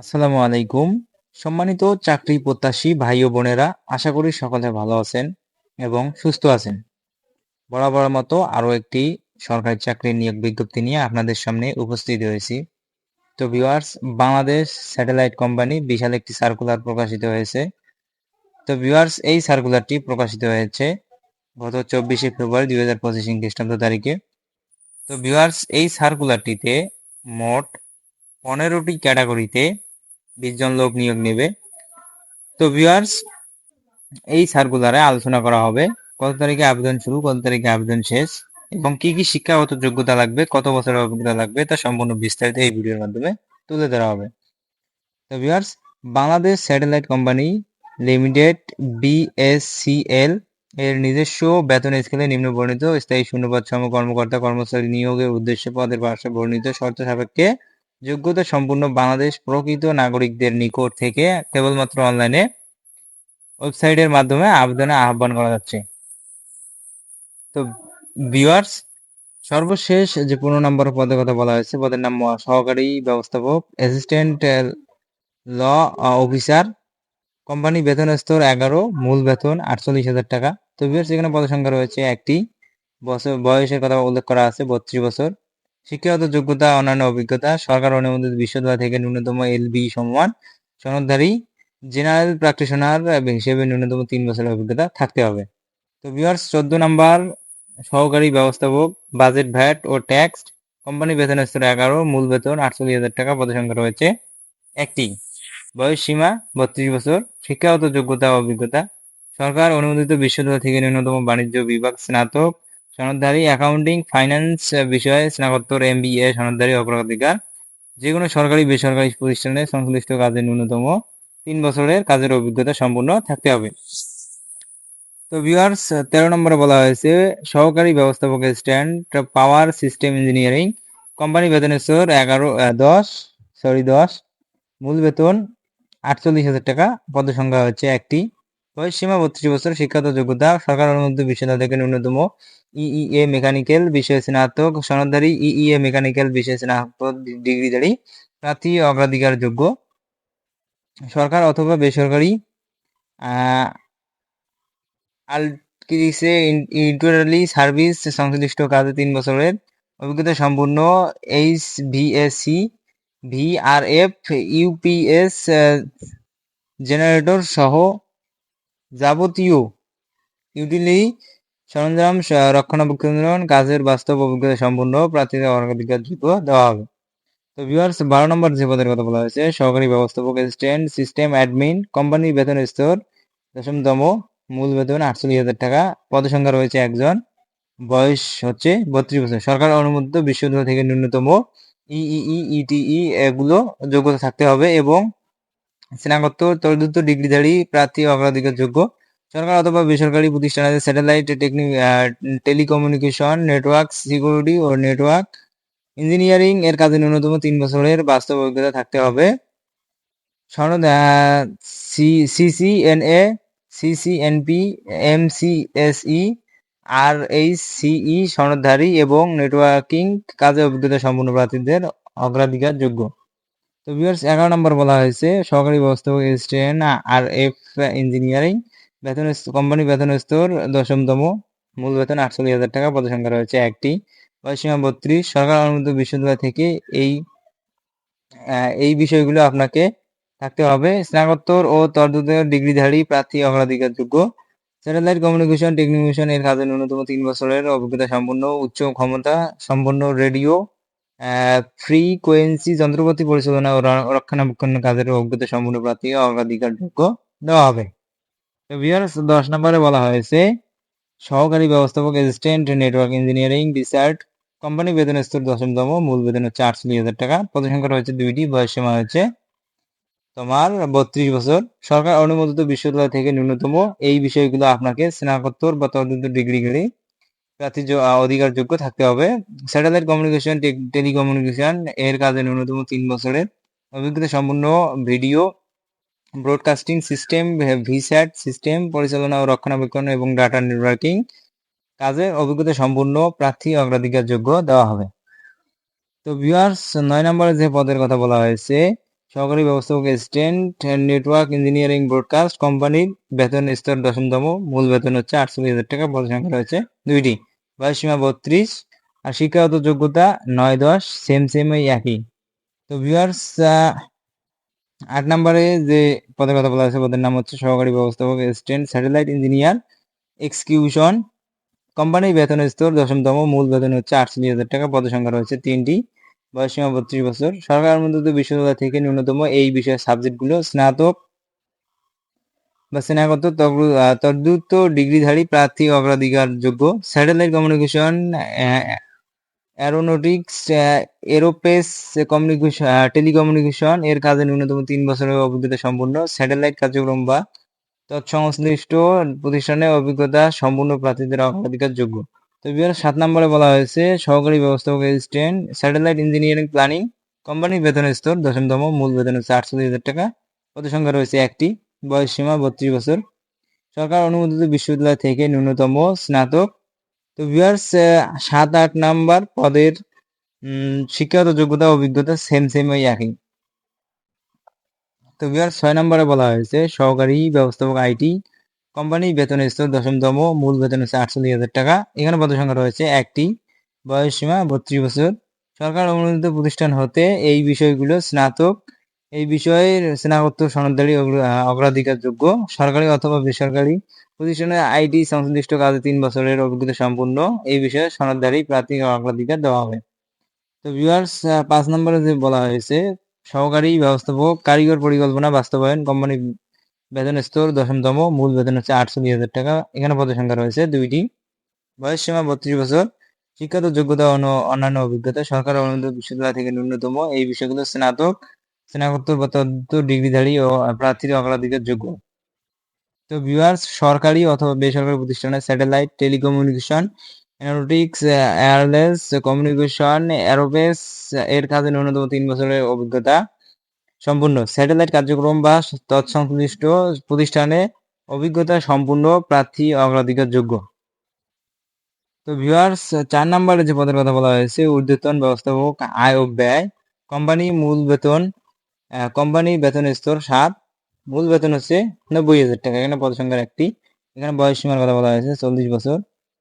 আসসালামু আলাইকুম। সম্মানিত চাকরি প্রত্যাশী ভাই ও বোনেরা, আশা করি সকলে ভালো আছেন এবং সুস্থ আছেন। বরাবর মতো আরও একটি সরকারি চাকরি নিয়োগ বিজ্ঞপ্তি নিয়ে আপনাদের সামনে উপস্থিত হয়েছি। তো ভিউয়ার্স, বাংলাদেশ স্যাটেলাইট কোম্পানি বিশাল একটি সার্কুলার প্রকাশিত হয়েছে। তো ভিউয়ার্স, এই সার্কুলারটি প্রকাশিত হয়েছে গত চব্বিশে ফেব্রুয়ারি দুই হাজার পঁচিশ খ্রিস্টাব্দ তারিখে। তো ভিউয়ার্স, এই সার্কুলারটিতে মোট পনেরোটি ক্যাটাগরিতে বিশ জন লোক নিয়োগ নেবে। তো ভিউয়ার্স এই সার্কুলারে আলোচনা করা হবে, কত তারিখে আবেদন শুরু, কত তারিখে আবেদন শেষ, এবং কি কি শিক্ষাগত যোগ্যতা লাগবে, কত বছরের অভিজ্ঞতা লাগবে, তা সম্পূর্ণ বিস্তারিত এই ভিডিওর মাধ্যমে তুলে ধরা হবে। তো viewers Bangladesh satellite company limited BSCL এর নিজস্ব বেতন স্কেলে নিম্ন বর্ণিত স্থায়ী শূন্যপদ সম কর্মকর্তা কর্মচারী নিয়োগের উদ্দেশ্যে পদের পাশে বর্ণিত শর্ত সাপেক্ষে যোগ্যতা সম্পূর্ণ বাংলাদেশ প্রকৃত নাগরিকদের নিকট থেকে কেবলমাত্র অনলাইনে ওয়েবসাইটের মাধ্যমে আবেদনে আহ্বান করা যাচ্ছে। তো ভিউয়ার্স সর্বশেষ যে পনেরো নম্বর পদের কথা বলা হয়েছে, পদের নাম সহকারী ব্যবস্থাপক অ্যাসিস্ট্যান্ট ল অফিসার কোম্পানি বেতন স্তর এগারো, মূল বেতন আটচল্লিশ হাজার টাকা। তো ভিউয়ার্স এখানে পদ সংখ্যা রয়েছে একটি। বছর, বয়সের কথা উল্লেখ করা আছে, বত্রিশ বছর। শিক্ষাগত যোগ্যতা, অন্যান্য অভিজ্ঞতা, সরকার অনুমোদিত বিশ্ববিদ্যালয় থেকে ন্যূনতম এল বি সমান সনদধারী জেনারেল প্র্যাকটিশনার হিসেবে ন্যূনতম তিন বছরের অভিজ্ঞতা থাকতে হবে। তো ভিউয়ার্স চোদ্দ নাম্বার, সহকারী ব্যবস্থাপক বাজেট ভ্যাট ও ট্যাক্স কোম্পানি বেতন স্তর এগারো, মূল বেতন আটচল্লিশ হাজার টাকা, পদসংখ্যা রয়েছে একটি। বয়স সীমা, বত্রিশ বছর, শিক্ষাগত যোগ্যতা, অভিজ্ঞতা, সরকার অনুমোদিত বিশ্ববিদ্যালয় থেকে ন্যূনতম বাণিজ্য বিভাগ, স্নাতক সনদধারী অ্যাকাউন্টিং ফাইন্যান্স বিষয়ে স্নাতকোত্তর এম বি এ সনদধারী অগ্রাধিকার যে কোনো সরকারি, বেসরকারি প্রতিষ্ঠানে সংশ্লিষ্ট কাজের ন্যূনতম তিন বছরের কাজের অভিজ্ঞতা সম্পূর্ণ থাকতে হবে। তো ভিউয়ার্স তেরো নম্বরে বলা হয়েছে, সহকারী ব্যবস্থাপক stand power system engineering company বেতনের এগারো দশ সরি দশ, মূল বেতন আটচল্লিশ হাজার টাকা, পদসংখ্যা হচ্ছে একটি। বয়স সীমা বত্রিশ বছর শিক্ষাগত যোগ্যতা সরকার অনুমোদিত বিশ্ববিদ্যালয় থেকে ন্যূনতম ইইএ মেকানিক্যাল বিষয়ে স্নাতক, সনদধারী ইইএ মেকানিক্যাল বিষয়ে স্নাতক ডিগ্রিধারী, প্রার্থী অগ্রাধিকার যোগ্য সরকার অথবা বেসরকারি আলকিসে ইন্টারালি সার্ভিস সংশ্লিষ্ট কাজে তিন বছরের অভিজ্ঞতা সম্পূর্ণ H VSC VRF UPS generator সহ যাবতীয় ইউটিলি সরঞ্জাম রক্ষণাবেক্ষণ, কাজের বাস্তব অভিজ্ঞতা সম্পূর্ণ প্রার্থীদের অগ্রাধিকার যোগ্য দেওয়া হবে। তো ভিউয়ার্স বারো নম্বর যে পদের কথা বলা হয়েছে, সহকারী ব্যবস্থাপক অ্যাসিস্ট্যান্ট সিস্টেম অ্যাডমিন কোম্পানির বেতন স্তর, দশমতম মূল বেতন আটচল্লিশ হাজার টাকা, পদসংখ্যা রয়েছে একজন, বয়স হচ্ছে বত্রিশ বছর। সরকার অনুমোদিত বিশ্ববিদ্যালয় থেকে ন্যূনতম ইই ইটিই এগুলো যোগ্যতা থাকতে হবে এবং স্নাতকোত্তর তরুদ্ধ ডিগ্রিধারী প্রার্থী অগ্রাধিকার যোগ্য সরকার অথবা বেসরকারি প্রতিষ্ঠানে satellite technique telecommunication network security ও নেটওয়ার্ক ইঞ্জিনিয়ারিং এর কাজে ন্যূনতম তিন বছরের বাস্তব অভিজ্ঞতা থাকতে হবে। সনদ সিসিএনএ সিসিএনপি এমসিএসই আর এইচ সিই সনদধারী এবং নেটওয়ার্কিং কাজে অভিজ্ঞতা সম্পূর্ণ প্রার্থীদের অগ্রাধিকার যোগ্য তো ভিউয়ার্স এগারো নম্বর বলা হয়েছে, সহকারী ব্যবস্থাপক এসিস্ট্যান্ট আর এফ ইঞ্জিনিয়ারিং বেতন কোম্পানি বেতন স্তর দশমতম, মূল বেতন আটচল্লিশ হাজার টাকা, পদসংখ্যা রয়েছে একটি। বয়সীমা বত্রিশ, সরকার অনুমোদিত বিশ্ববিদ্যালয় থেকে এই এই বিষয়গুলো আপনাকে থাকতে হবে। স্নাতকোত্তর ও তদুত্তর ডিগ্রিধারী প্রার্থী অগ্রাধিকার যোগ্য স্যাটেলাইট কমিউনিকেশন টেকনিশিয়ান এর কাজে ন্যূনতম তিন বছরের অভিজ্ঞতা সম্পন্ন, উচ্চ ক্ষমতা সম্পন্ন রেডিও ফ্রিকোয়েন্সি যন্ত্রপাতি পরিচালনা ও রক্ষণাবেক্ষণ কাজের অভিজ্ঞতা সম্পূর্ণ প্রার্থী অগ্রাধিকার যোগ্য দেওয়া হবে। দশ নম্বরে বলা হয়েছে, সহকারী ব্যবস্থাপক assistant network engineering research company বেতন স্তর দশমতম, মূল বেতন হচ্ছে আটচল্লিশ হাজার টাকা। পদসংখ্যা রয়েছে দুইটি, বয়স সীমা হয়েছে তোমার বত্রিশ বছর। সরকার অনুমোদিত বিশ্ববিদ্যালয় থেকে ন্যূনতম এই বিষয়গুলো আপনাকে স্নাতকোত্তর বা তদন্ত ডিগ্রিগুলি প্রার্থী অধিকারযোগ্য থাকতে হবে। স্যাটেলাইট কমিউনিকেশন টেলিকমিউনিকেশন এর কাজে ন্যূনতম তিন বছরের অভিজ্ঞতা সম্পূর্ণ video broadcasting system, VSAT system, পরিচালনা ও রক্ষণাবেক্ষণ এবং ডাটা নেটওয়ার্কিং কাজের অভিজ্ঞতা সম্পূর্ণ প্রার্থী অগ্রাধিকার যোগ্য দেওয়া হবে। তো ভিউয়ার্স নয় নম্বরে যে পদের কথা বলা হয়েছে, সহকারী ব্যবস্থাপক অ্যাসিস্ট্যান্ট নেটওয়ার্ক ইঞ্জিনিয়ারিং ব্রডকাস্ট কোম্পানির বেতন স্তর দশমতম, মূল বেতন হচ্ছে আটচল্লিশ হাজার টাকা পদ সংখ্যা রয়েছে দুইটি। বয়স সীমা বত্রিশ আর শিক্ষাগত যোগ্যতা নয় দশ সেম সেম ওই একই। তো ভিউয়ার্স আট নম্বরে যে পদের কথা বলা হয়েছে, পদের নাম হচ্ছে সহকারী ব্যবস্থাপক অ্যাসিস্ট্যান্ট স্যাটেলাইট ইঞ্জিনিয়ার এক্সকিউশন কোম্পানির বেতন স্তর, দশমতম, মূল বেতন হচ্ছে আটচল্লিশ হাজার টাকা পদ সংখ্যা রয়েছে তিনটি। বয়স সীমা বত্রিশ বছর। সরকার অনুমোদিত বিশ্ববিদ্যালয় থেকে ন্যূনতম এই বিষয়ের সাবজেক্টগুলো স্নাতক বা স্নাতক তদ্যুক্ত ডিগ্রিধারী প্রার্থী অগ্রাধিকার যোগ্য। Satellite communication aeronautics aerospace communication telecommunication এর কাজে ন্যূনতম তিন বছরের অভিজ্ঞতা সম্পূর্ণ স্যাটেলাইট কার্যক্রম বা তৎসংশ্লিষ্ট প্রতিষ্ঠানে অভিজ্ঞতা সম্পূর্ণ প্রার্থীদের অগ্রাধিকার যোগ্য। তো বিহার, সাত নম্বরে বলা হয়েছে, সহকারী ব্যবস্থাপক অ্যাসিস্ট্যান্ট স্যাটেলাইট ইঞ্জিনিয়ারিং প্ল্যানিং কোম্পানির বেতন স্তর দশমতম মূল বেতন হচ্ছে আটচল্লিশ হাজার টাকা। পদ সংখ্যা রয়েছে একটি। বয়স সীমা বত্রিশ বছর। সরকার অনুমোদিত বিশ্ববিদ্যালয় থেকে ন্যূনতম স্নাতক। তো ভিউয়ার্স সাত আট নাম্বার পদের শিক্ষাগত যোগ্যতা অভিজ্ঞতা সেম সেম ওই একই। তো ভিউয়ার্স ছয় নম্বরে বলা হয়েছে, সহকারী ব্যবস্থাপক আইটি কোম্পানি বেতন স্তর দশমতম, মূল বেতন হচ্ছে আটচল্লিশ হাজার টাকা। এখানে পদ সংখ্যা রয়েছে একটি, বয়স সীমা বত্রিশ বছর। সরকার অনুমোদিত প্রতিষ্ঠান হতে এই বিষয়গুলো স্নাতক এই বিষয়ে স্নাতকোত্তর সনদদারি অগ্রাধিকার যোগ্য সরকারি অথবা বেসরকারি প্রতিষ্ঠানের আইটি সংশ্লিষ্ট কাজে তিন বছরের অভিজ্ঞতা সম্পূর্ণ এই বিষয়ে সনদদারি প্রার্থী অগ্রাধিকার দেওয়া হবে। তো ভিউয়ার্স পাঁচ নম্বরে যে বলা হয়েছে, সহকারী ব্যবস্থাপক, কারিগর পরিকল্পনা, বাস্তবায়ন, কোম্পানি বেতন স্তর, দশমতম, মূল বেতন হচ্ছে আটচল্লিশ হাজার টাকা, এখানে পদ সংখ্যা রয়েছে দুইটি। বয়স সীমা বত্রিশ বছর, শিক্ষাগত যোগ্যতা অন্যান্য অভিজ্ঞতা, সরকার অনুমোদিত বিশ্ববিদ্যালয় থেকে ন্যূনতম, এই বিষয়গুলো স্নাতক স্নাতকোত্তর বা তদ্দ ডিগ্রিধারী ও প্রার্থীর অগ্রাধিকার যোগ্য। তো ভিউয়ার্স সরকারি অথবা বেসরকারি প্রতিষ্ঠানে satellite telecommunication aeronautics wireless communication aerospace এর কাজে ন্যূনতম তিন বছরের অভিজ্ঞতা সম্পূর্ণ। স্যাটেলাইট কার্যক্রম বা তৎসংশ্লিষ্ট প্রতিষ্ঠানে অভিজ্ঞতা সম্পূর্ণ, প্রার্থী অগ্রাধিকার যোগ্য। তো ভিউয়ার্স চার নম্বরে যে পদের কথা বলা হয়েছে, ঊর্ধ্বতন ব্যবস্থাপক, আয় ও ব্যয়, কোম্পানি মূল বেতন কোম্পানি বেতন স্তর সাত, মূল বেতন হচ্ছে নব্বই হাজার টাকা। এখানে পদ সংখ্যার একটি। এখানে বয়স সীমার কথা বলা হয়েছে, চল্লিশ বছর।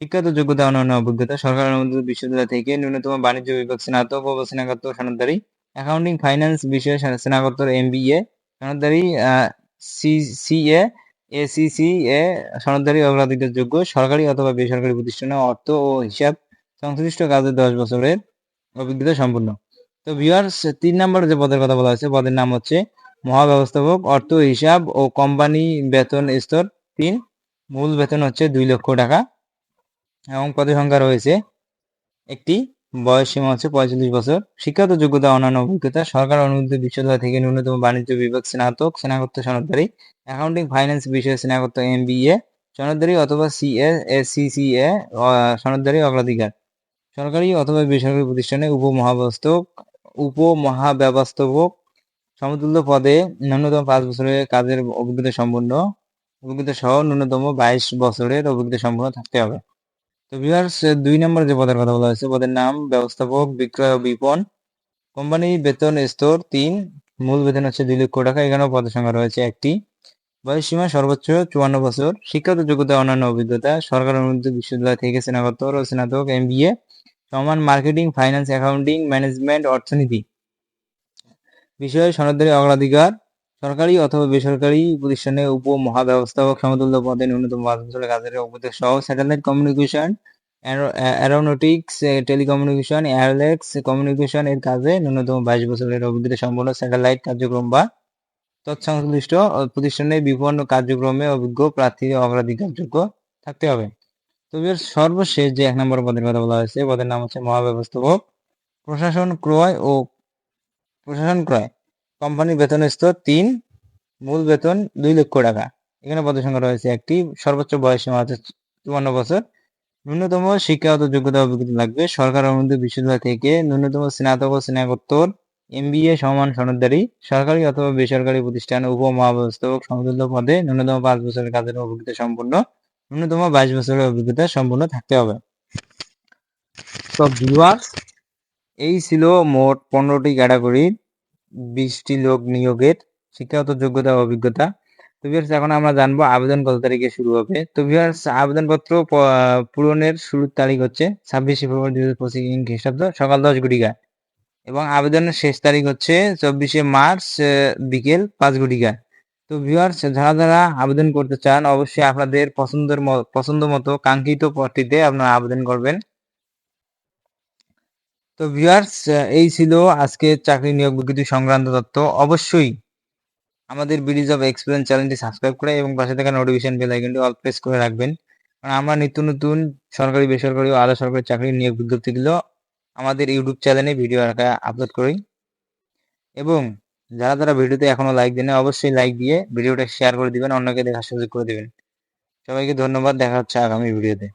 শিক্ষাগত যোগ্যতা অন্যান্য অভিজ্ঞতা। সরকার অনুমোদিত বিশ্ববিদ্যালয় থেকে ন্যূনতম বাণিজ্য বিভাগ স্নাতক ও স্নাতকোত্তর সনদদারি অ্যাকাউন্টিং ফাইন্যান্স বিষয়ে স্নাতকোত্তর এম বি এ সনদদারি সিএ এসিসি এ সনদদারি অগ্রাধিকার যোগ্য। সরকারি অথবা বেসরকারি প্রতিষ্ঠানে অর্থ ও হিসাব সংশ্লিষ্ট কাজে দশ বছরের অভিজ্ঞতা সম্পূর্ণ তো ভিউয়ার্স তিন নম্বর যে পদের কথা বলা হয়েছে, পদের নাম হচ্ছে মহাব্যবস্থাপক, অর্থ, হিসাব ও কোম্পানি বেতন স্তর তিন। মূল বেতন হচ্ছে দুই লক্ষ টাকা এবং পদের সংখ্যা রয়েছে একটি। বয়স সীমা হচ্ছে পঁয়তাল্লিশ বছর। শিক্ষাগত যোগ্যতা, অন্যান্য অভিজ্ঞতা, সরকার অনুমোদিত বিশ্ববিদ্যালয় থেকে ন্যূনতম বাণিজ্য বিভাগ, স্নাতক, স্নাতকোত্তর সনদদারি অ্যাকাউন্টিং ফাইন্যান্স বিষয়ে স্নাতকোত্তর এম বি এ সনদদারি অথবা C S C C A সনদদারি অগ্রাধিকার। সরকারি অথবা বেসরকারি প্রতিষ্ঠানে উপমহাব্যবস্থাপক উপমহাব্যবস্থাপক সমতুল্য পদে ন্যূনতম পাঁচ বছরের কাজের অভিজ্ঞতা সম্পন্ন। অভিজ্ঞতা সহ ন্যূনতম বাইশ বছরের অভিজ্ঞতা সম্পন্ন থাকতে হবে। তো ভিউয়ার্স দুই নম্বর যে পদের কথা বলা হয়েছে, পদের নাম ব্যবস্থাপক বিক্রয় ও বিপণ। কোম্পানি বেতন স্তর তিন, মূল বেতন হচ্ছে দুই লক্ষ টাকা। এখানেও পদের সংখ্যা রয়েছে একটি। বয়স সীমা সর্বোচ্চ চুয়ান্ন বছর। শিক্ষাগত যোগ্যতা, অন্যান্য অভিজ্ঞতা, সরকার অনুমোদিত বিশ্ববিদ্যালয় থেকে স্নাতক ও স্নাতক এম সমান মার্কেটিং, ফাইন্যান্স, অ্যাকাউন্টিং, ম্যানেজমেন্ট, অর্থনীতি। বিষয়ে সনদদারি অগ্রাধিকার, সরকারি অথবা বেসরকারি প্রতিষ্ঠানে উপ মহাব্যবস্থাপক সমতুল্য পদে ন্যূনতম পাঁচ বছরের কাজের অভিজ্ঞতা সহ satellite communication aeronautics telecommunication wireless communication এর কাজে ন্যূনতম বাইশ বছরের অভিজ্ঞতা সম্পন্ন স্যাটেলাইট কার্যক্রম বা তৎসংশ্লিষ্ট প্রতিষ্ঠানে বিভিন্ন কার্যক্রমে অভিজ্ঞ প্রার্থীর অগ্রাধিকারযোগ্য থাকতে হবে। তবে সর্বশেষ যে এক নম্বর পদের কথা বলা হয়েছে পদের নাম হচ্ছে মহাব্যবস্থাপক, প্রশাসন ক্রয় ও প্রশাসন ক্রয়। কোম্পানির বেতন স্তর তিন, মূল বেতন দুই লক্ষ টাকা। এখানে পদের সংখ্যা রয়েছে একটি, সর্বোচ্চ বয়স সীমা হচ্ছে চুয়ান্ন বছর। ন্যূনতম শিক্ষাগত যোগ্যতা অভিজ্ঞতা লাগবে। সরকার অনুমোদিত বিশ্ববিদ্যালয় থেকে ন্যূনতম স্নাতক ও স্নাতকোত্তর, এমবিএ সমান সনদদারি সরকারি অথবা বেসরকারি প্রতিষ্ঠান উপ মহাব্যবস্থাপক সমতুল্য পদে ন্যূনতম পাঁচ বছরের কাজের অভিজ্ঞতা সম্পন্ন। ন্যূনতম বাইশ বছরের অভিজ্ঞতা সম্পূর্ণ থাকতে হবে। তো ভিউয়ার্স এই ছিল মোট পনেরোটি ক্যাটাগরির বিশটি লোক নিয়োগের শিক্ষাগত যোগ্যতা অভিজ্ঞতা। তো ভিউয়ার্স এখন আমরা জানব আবেদন কত তারিখে শুরু হবে। তো ভিউয়ার্স আবেদনপত্র পূরণের শুরুর তারিখ হচ্ছে ছাব্বিশে ফেব্রুয়ারি দুই হাজার পঁচিশ খ্রিস্টাব্দ সকাল দশ ঘটিকা এবং আবেদনের শেষ তারিখ হচ্ছে চব্বিশে মার্চ বিকেল পাঁচ ঘটিকা তো ভিউয়ার্স যারা যারা আবেদন করতে চান, অবশ্যই আপনাদের পছন্দের পছন্দ মতো কাঙ্ক্ষিত পদটিতে আপনারা আবেদন করবেন। তো ভিউয়ার্স এই ছিল আজকে চাকরি নিয়োগ বিজ্ঞপ্তি সংক্রান্ত তথ্য। অবশ্যই আমাদের বিডিজ অফ এক্সপিরিয়েন্স চ্যানেলটি সাবস্ক্রাইব করে এবং পাশে থাকা নোটিফিকেশন বেল আইকনটি অল প্রেস করে রাখবেন। কারণ আমরা নিত্য নতুন সরকারি, বেসরকারি ও আধা সরকারি চাকরির নিয়োগ বিজ্ঞপ্তিগুলো আমাদের ইউটিউব চ্যানেলে ভিডিও আপলোড করি। এবং যারা যারা ভিডিওতে এখনও লাইক দেন অবশ্যই লাইক দিয়ে ভিডিওটা শেয়ার করে দিবেন, অন্যকে দেখার সুযোগ করে দিবেন। সবাইকে ধন্যবাদ, দেখা হচ্ছে আগামী ভিডিওতে